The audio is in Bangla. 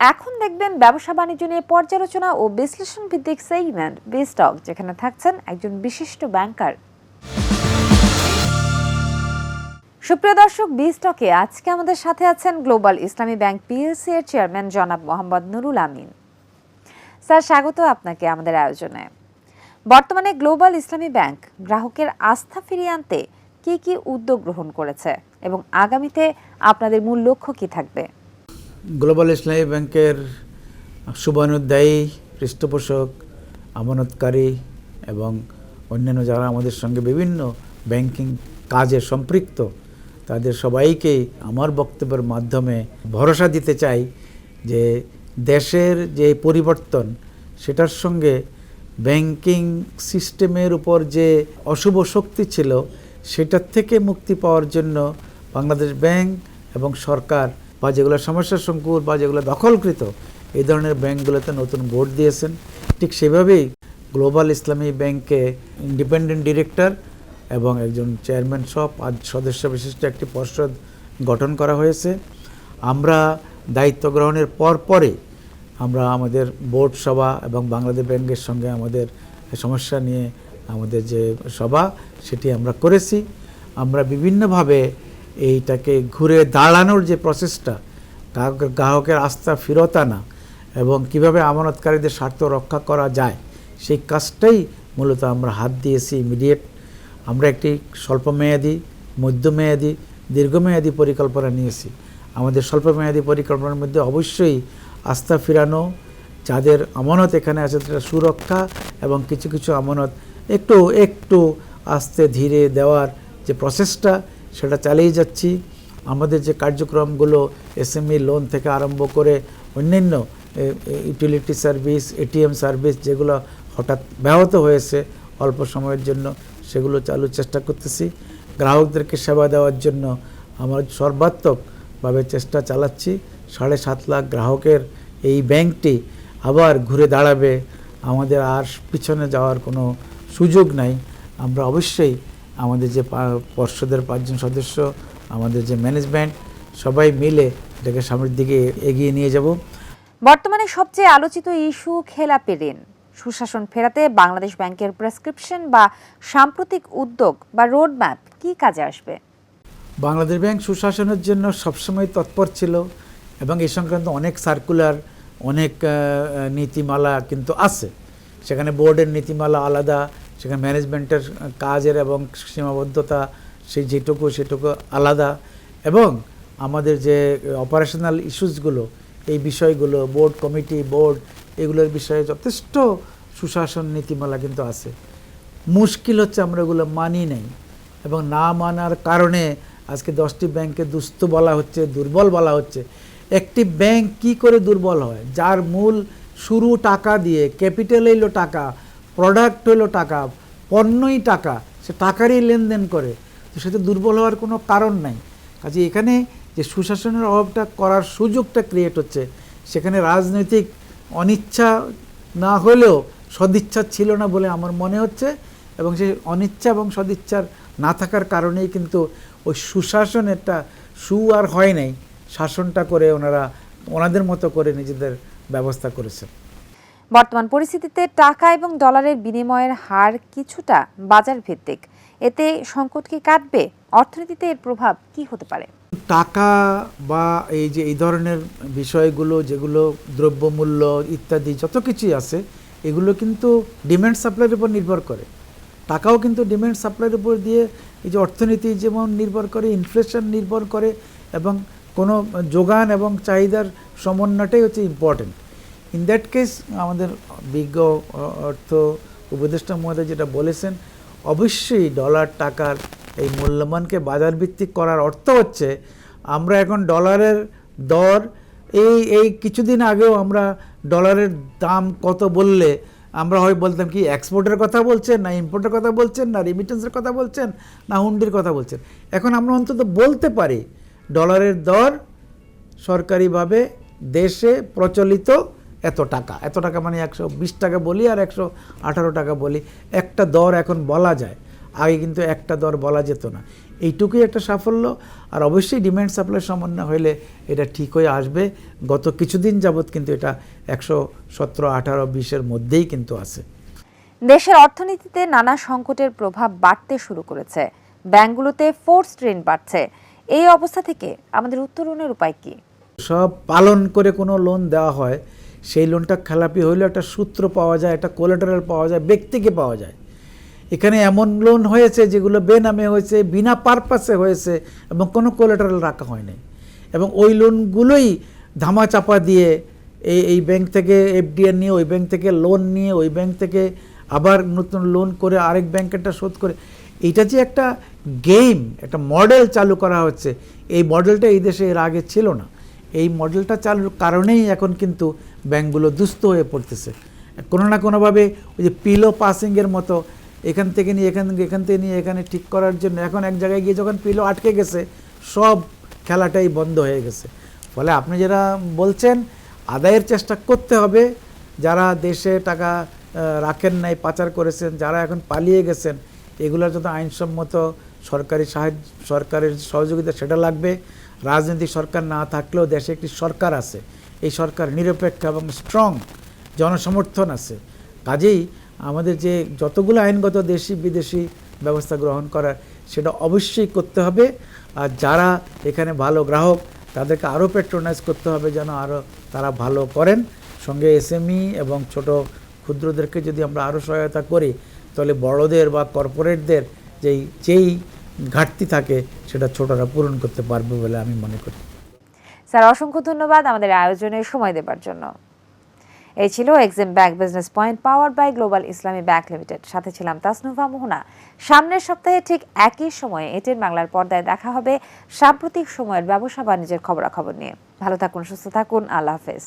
এখন দেখবেন ব্যবসা বাণিজ্য নিয়ে পর্যালোচনা ও বিশ্লেষণ ভিত্তিক সেগমেন্ট বিস্টক যেখানে থাকছেন একজন বিশিষ্ট ব্যাংকার সুপ্রিয় দর্শক বিস্টকে আজকে আমাদের সাথে আছেন গ্লোবাল ইসলামী ব্যাংক পিএলসি এর চেয়ারম্যান জনাব মোহাম্মদ নুরুল আমিন। স্যার, স্বাগত আপনাকে আমাদের আয়োজনে। বর্তমানে গ্লোবাল ইসলামী ব্যাংক গ্রাহকের আস্থা ফিরিয়ে আনতে কি কি উদ্যোগ গ্রহণ করেছে এবং আগামীতে আপনাদের মূল লক্ষ্য কি থাকবে? গ্লোবাল ইসলামী ব্যাংকের শুভানুধ্যায়ী, পৃষ্ঠপোষক, আমানতকারী এবং অন্যান্য যারা আমাদের সঙ্গে বিভিন্ন ব্যাংকিং কাজে সম্পৃক্ত, তাদের সবাইকেই আমার বক্তব্যের মাধ্যমে ভরসা দিতে চাই যে দেশের যে পরিবর্তন, সেটার সঙ্গে ব্যাংকিং সিস্টেমের উপর যে অশুভ শক্তি ছিল, সেটার থেকে মুক্তি পাওয়ার জন্য বাংলাদেশ ব্যাংক এবং সরকার বা যেগুলো সমস্যা সংকুল বা যেগুলো দখলকৃত, এই ধরনের ব্যাংকগুলোতে নতুন বোর্ড দিয়েছেন। ঠিক সেভাবেই গ্লোবাল ইসলামী ব্যাংকে ইন্ডিপেন্ডেন্ট ডিরেক্টর এবং একজন চেয়ারম্যান সহ পাঁচ সদস্য বিশিষ্ট একটি পর্ষদ গঠন করা হয়েছে। আমরা দায়িত্ব গ্রহণের পর পরে আমরা আমাদের বোর্ড সভা এবং বাংলাদেশ ব্যাংকের সঙ্গে আমাদের সমস্যা নিয়ে আমাদের যে সভা, সেটি আমরা করেছি। আমরা বিভিন্নভাবে এইটাকে ঘুরে দাঁড়ানোর যে প্রসেসটা গ্রাহকের আস্থা ফেরত আনা এবং কীভাবে আমানতকারীদের স্বার্থ রক্ষা করা যায়, সেই কাজটাই মূলত আমরা হাত দিয়েছি ইমিডিয়েট আমরা একটি স্বল্পমেয়াদী, মধ্যমেয়াদী, দীর্ঘমেয়াদী পরিকল্পনা নিয়েছি। আমাদের স্বল্পমেয়াদী পরিকল্পনার মধ্যে অবশ্যই আস্থা ফিরানো, যাদের আমানত এখানে আছে তাদের সুরক্ষা এবং কিছু কিছু আমানত একটু একটু আস্তে ধীরে দেওয়ার যে প্রসেসটা সেটা চালিয়ে যাচ্ছি। আমাদের যে কার্যক্রমগুলো এসএমই লোন থেকে আরম্ভ করে অন্যান্য ইউটিলিটি সার্ভিস এটিএম সার্ভিস যেগুলো হঠাৎ ব্যাহত হয়েছে অল্প সময়ের জন্য, সেগুলো চালুর চেষ্টা করতেছি। গ্রাহকদেরকে সেবা দেওয়ার জন্য আমরা সর্বাত্মকভাবে চেষ্টা চালাচ্ছি। সাড়ে সাত লাখ গ্রাহকের এই ব্যাংকটি আবার ঘুরে দাঁড়াবে। আমাদের আর পিছনে যাওয়ার কোনো সুযোগ নাই। আমরা অবশ্যই আমাদের যে পর্ষদের পাঁচজন সদস্য আমাদের যে ম্যানেজমেন্ট সবাই মিলে এটাকে সামনের দিকে এগিয়ে নিয়ে যাব। বর্তমানে সবচেয়ে আলোচিত ইস্যু খেলাপি ঋণ। সুশাসন ফেরাতে বাংলাদেশ ব্যাংকের প্রেসক্রিপশন বা সাম্প্রতিক উদ্যোগ বা রোডম্যাপ কি কাজে আসবে? বাংলাদেশ ব্যাংক সুশাসনের জন্য সবসময় তৎপর ছিল এবং এই সংক্রান্ত অনেক সার্কুলার অনেক নীতিমালা কিন্তু আছে। সেখানে বোর্ডের নীতিমালা আলাদা সেখানে ম্যানেজমেন্টের কাজের এবং সীমাবদ্ধতা সেই যেটুকু সেটুকু আলাদা। এবং আমাদের যে অপারেশনাল ইস্যুসগুলো এই বিষয়গুলো বোর্ড কমিটি বোর্ড এগুলোর বিষয়ে যথেষ্ট সুশাসন নীতিমালা কিন্তু আছে। মুশকিল হচ্ছে আমরা এগুলো মানি নাই এবং না মানার কারণে আজকে দশটি ব্যাংকে দুস্থ বলা হচ্ছে, দুর্বল বলা হচ্ছে। একটি ব্যাংক কি করে দুর্বল হয়? যার মূল শুরু টাকা দিয়ে ক্যাপিটাল এলো টাকা প্রোডাক্ট হলো টাকা, পণ্যই টাকা, সে টাকারই লেনদেন করে। তো সেটা দুর্বল হওয়ার কোনো কারণ নাই। কাজে এখানে যে সুশাসনের অভাবটা করার সুযোগটা ক্রিয়েট হচ্ছে, সেখানে রাজনৈতিক অনিচ্ছা না হলেও সদিচ্ছা ছিল না বলে আমার মনে হচ্ছে এবং সেই অনিচ্ছা এবং সদিচ্ছার না থাকার কারণেই কিন্তু ওই সুশাসনেরটা সু আর হয় নাই। শাসনটা করে ওনারা, ওনাদের মতো করে নিজেদের ব্যবস্থা করেছেন। বর্তমান পরিস্থিতিতে টাকা এবং ডলারের বিনিময়ের হার কিছুটা বাজার ভিত্তিক এতে সংকট কি কাটবে? অর্থনীতিতে এর প্রভাব কি হতে পারে? টাকা বা এই যে, এই ধরনের বিষয়গুলো, যেগুলো দ্রব্যমূল্য ইত্যাদি যত কিছুই আছে, এগুলো কিন্তু ডিমান্ড সাপ্লাইয়ের উপর নির্ভর করে। টাকাও কিন্তু ডিমান্ড সাপ্লাইয়ের উপর দিয়ে এই যে, অর্থনীতি যেমন নির্ভর করে ইনফ্লেশন নির্ভর করে, এবং কোনো যোগান এবং চাহিদার সমন্বয়টাই হচ্ছে ইম্পর্টেন্ট ইন দ্যাট কেস আমাদের বিজ্ঞ অর্থ উপদেষ্টা মহোদয় যেটা বলেছেন, অবশ্যই ডলার টাকার এই মূল্যমানকে বাজার ভিত্তিক করার অর্থ হচ্ছে, আমরা এখন ডলারের দর, এই এই কিছুদিন আগেও আমরা ডলারের দাম কত বললে, আমরা হয় বলতাম কি এক্সপোর্টের কথা বলছেন, না ইম্পোর্টের কথা বলছেন, না রিমিটেন্সের কথা বলছেন, না হুন্ডির কথা বলছেন। এখন আমরা অন্তত বলতে পারি ডলারের দর সরকারিভাবে দেশে প্রচলিত এত টাকা। এত টাকা মানে একশো বিশ টাকা বলি আর একশো আঠারো টাকা বলি। একটা দর এখন বলা যায়। আগে কিন্তু একটা দর বলা যেত না। এইটুকুই একটা সাফল্য। আর অবশ্যই ডিমান্ড সাপ্লাই সমন্বয় হলে এটা ঠিক হয়ে আসবে। গত কিছুদিন যাবৎ কিন্তু এটা একশো সতেরো আঠারো বিশের মধ্যেই কিন্তু আছে। দেশের অর্থনীতিতে নানা সংকটের প্রভাব বাড়তে শুরু করেছে। ব্যাংকগুলোতে ফোর্স ট্রেন বাড়ছে। এই অবস্থা থেকে আমাদের উত্তরণের উপায় কি? সব পালন করে কোনো লোন দেওয়া হয়। সেই লোনটা খেলাপি হইলেও একটা সূত্র পাওয়া যায়, একটা কোলেটারাল পাওয়া যায়, ব্যক্তিকে পাওয়া যায়। এখানে এমন লোন হয়েছে যেগুলো বেনামে হয়েছে, বিনা পারপাসে হয়েছে এবং কোনো কোলেটারাল রাখা হয়নি। এবং ওই লোনগুলোই ধামা চাপা দিয়ে এই এই ব্যাংক থেকে এফডিআর নিয়ে, ওই ব্যাংক থেকে লোন নিয়ে, ওই ব্যাংক থেকে আবার নতুন লোন করে আরেক ব্যাংকেরটা শোধ করে। এটা যে একটা গেম একটা মডেল চালু করা হচ্ছে, এই মডেলটা এই দেশে এর আগে ছিল না। এই মডেলটা চালুর কারণেই এখন কিন্তু ব্যাংকগুলো দুস্থ হয়ে পড়তেছে। কোনো না কোনোভাবে ওই যে পিলো পাসিংয়ের মতো এখান থেকে নিয়ে, এখান এখান থেকে নিয়ে, এখানে ঠিক করার জন্য এখন এক জায়গায় গিয়ে যখন পিলো আটকে গেছে, সব খেলাটাই বন্ধ হয়ে গেছে। ফলে আপনি যারা বলছেন, আদায়ের চেষ্টা করতে হবে। যারা দেশে টাকা রাখেন নাই, পাচার করেছেন, যারা এখন পালিয়ে গেছেন, এগুলোর যত আইনসম্মত সরকারি সাহায্য, সরকারের সহযোগিতা সেটা লাগবে। রাজনৈতিক সরকার না থাকলেও দেশে একটি সরকার আছে। এই সরকার নিরপেক্ষ এবং স্ট্রং জনসমর্থন আছে। কাজেই আমাদের যে যতগুলো আইনগত দেশি বিদেশি ব্যবস্থা গ্রহণ করার, সেটা অবশ্যই করতে হবে। আর যারা এখানে ভালো গ্রাহক, তাদেরকে আরও পেট্রোনাইজ করতে হবে যেন আরও তারা ভালো করেন। সঙ্গে এসএমই এবং ছোট ক্ষুদ্রদেরকে যদি আমরা আরও সহায়তা করি, তাহলে বড়দের বা কর্পোরেটদের যেই যেই ঘাটতি থাকে, সেটা ছোটরা পূরণ করতে পারবে বলে আমি মনে করি। স্যার, অসংখ্য ধন্যবাদ আমাদের আয়োজনে সময় দেবার জন্য। এই ছিল Exim Bank business point power by Global Islami Bank Limited সাথে ছিলাম তাসনুভা মোহনা। সামনের সপ্তাহে ঠিক একই সময়ে এটির বাংলার পর্দায় দেখা হবে সাম্প্রতিক সময়ের ব্যবসা বাণিজ্যের খবরাখবর নিয়ে। ভালো থাকুন, সুস্থ থাকুন, আল্লাহ হাফেজ।